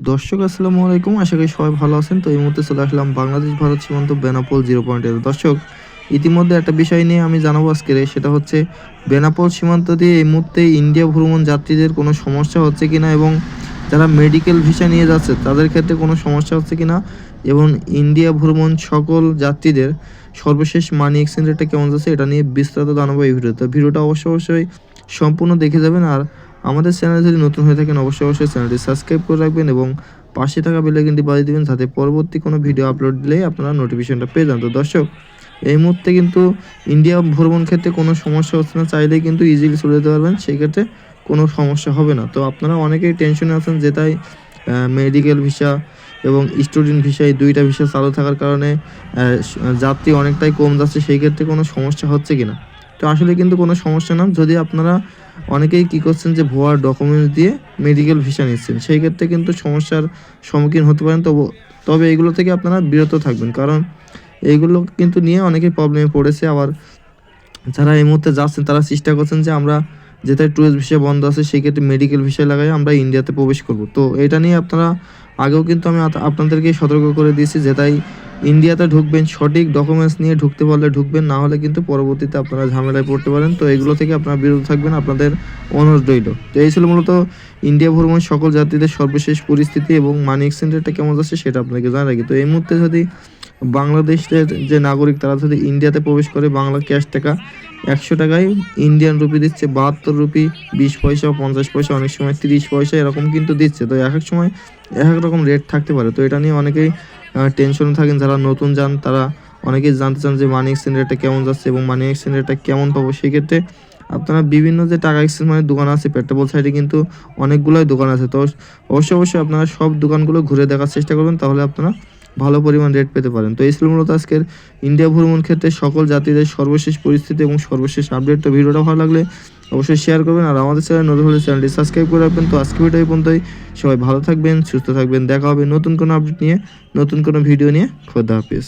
দর্শক, আসসালামু আলাইকুম। আশা করি সবাই ভালো আছেন। তো এই মুহূর্তে চলে আসলাম বাংলাদেশ ভারত সীমান্ত বেনাপোল জিরো পয়েন্টের দর্শক, ইতিমধ্যে একটা বিষয় নিয়ে আমি জানাব আজকে সেটা হচ্ছে বেনাপোল সীমান্ত দিয়ে এই মুহূর্তে ইন্ডিয়া ভ্রমণ যাত্রীদের কোনো সমস্যা হচ্ছে কিনা এবং যারা মেডিকেল ভিসা নিয়ে যাচ্ছে, তাদের ক্ষেত্রে কোনো সমস্যা হচ্ছে কিনা এবং ইন্ডিয়া ভ্রমণ সকল যাত্রীদের সর্বশেষ মানি এক্সচেঞ্জ রেটটা কেমন যাচ্ছে, এটা নিয়ে বিস্তারিত জানাব এই ভিডিওতে। ভিডিওটা অবশ্যই অবশ্যই সম্পূর্ণ দেখে যাবেন আর আমাদের চ্যানেল যদি নতুন হয়ে থাকেন, অবশ্যই অবশ্যই চ্যানেলটি সাবস্ক্রাইব করে রাখবেন এবং পাশে থাকা বেলাইকনটি বাজিয়ে দিবেন যাতে পরবর্তী কোনো ভিডিও আপলোড দিলেই আপনারা নোটিফিকেশনটা পেয়ে যান। তো দর্শক, এই মুহূর্তে কিন্তু ইন্ডিয়া ভ্রমণ ক্ষেত্রে কোনো সমস্যা হচ্ছে না চাইলেই কিন্তু ইজিলি চলে যেতে পারবেন সেই ক্ষেত্রে কোনো সমস্যা হবে না। তো আপনারা অনেকেই টেনশনে আছেন যে তাই মেডিকেল ভিসা এবং স্টুডেন্ট ভিসা এই দুইটা ভিসা চালু থাকার কারণে যাত্রী অনেকটাই কম যাচ্ছে, সেই ক্ষেত্রে কোনো সমস্যা হচ্ছে কিনা? তো আসলে কিন্তু কোনো সমস্যা না। যদি আপনারা অনেকেই কী করছেন যে ভুয়া ডকুমেন্টস দিয়ে মেডিকেল ভিসা নিচ্ছেন, সেই ক্ষেত্রে কিন্তু সমস্যার সম্মুখীন হতে পারেন। তবু, তবে এগুলো থেকে আপনারা বিরত থাকবেন। কারণ এইগুলো কিন্তু নিয়ে অনেকেই প্রবলেমে পড়েছে। আবার যারা এই মুহূর্তে যাচ্ছেন, তারা চেষ্টা করছেন যে আমরা যেটাই ট্যুরিস্ট ভিসা বন্ধ আছে, সেই ক্ষেত্রে মেডিকেল ভিসা লাগাই আমরা ইন্ডিয়াতে প্রবেশ করব। তো এটা নিয়ে আপনারা আগেও কিন্তু আমি আপনাদেরকে সতর্ক করে দিয়েছি যেটাই ইন্ডিয়াতে ঢুকবেন, সঠিক ডকুমেন্টস নিয়ে ঢুকতে পারলে ঢুকবেন, না হলে কিন্তু পরবর্তীতে আপনারা ঝামেলায় পড়তে পারেন। তো এগুলো থেকে আপনারা বিরত থাকবেন, আপনাদের অনুরোধ রইল। তো এই ছিল মূলত ইন্ডিয়া ভ্রমণ সকল যাত্রীদের সর্বশেষ পরিস্থিতি এবং মানি এক্সচেঞ্জ রেটটা কেমন যাচ্ছে সেটা আপনাকে জানা রাখি তো এই মুহূর্তে যদি বাংলাদেশের যে নাগরিক, তারা যদি ইন্ডিয়াতে প্রবেশ করে, বাংলা ক্যাশ টাকা একশো টাকায় ইন্ডিয়ান রুপি দিচ্ছে, বাহাত্তর রুপি, বিশ পয়সা, পঞ্চাশ পয়সা, অনেক সময় তিরিশ পয়সা এরকম কিন্তু দিচ্ছে। তো এক এক সময় এক এক রকম রেট থাকতে পারে। তো এটা নিয়ে অনেকেই টেনশনে থাকেন যারা নতুন যান, তারা অনেকেই জানতে চান যে মানি এক্সচেঞ্জ রেটটা কেমন যাচ্ছে এবং মানি এক্সচেঞ্জ রেটটা কেমন পাবো সেক্ষেত্রে আপনারা বিভিন্ন যে টাকা এক্সচেঞ্জ মানে দোকান আছে পেট্রোল সাইডে কিন্তু অনেকগুলোই দোকান আছে। তো অবশ্যই অবশ্যই আপনারা সব দোকানগুলো ঘুরে দেখার চেষ্টা করবেন, তাহলে আপনারা ভালো পরিমাণ রেট পেতে পারেন। তো এই মূলত আজকের ইন্ডিয়া ভ্রমণ ক্ষেত্রে সকল জাতিদের সর্বশেষ পরিস্থিতি এবং সর্বশেষ আপডেট তো ভিডিওটা ভালো লাগলে অবশ্যই শেয়ার করবেন আর আমাদের চ্যানেল নতুন হলে চ্যানেলটি সাবস্ক্রাইব করে রাখবেন। তো আজকে ভিডিও পর্যন্তই। সবাই ভালো থাকবেন, সুস্থ থাকবেন। দেখা হবে নতুন কোনো আপডেট নিয়ে, নতুন কোনো ভিডিও নিয়ে। খোদা হাফিজ।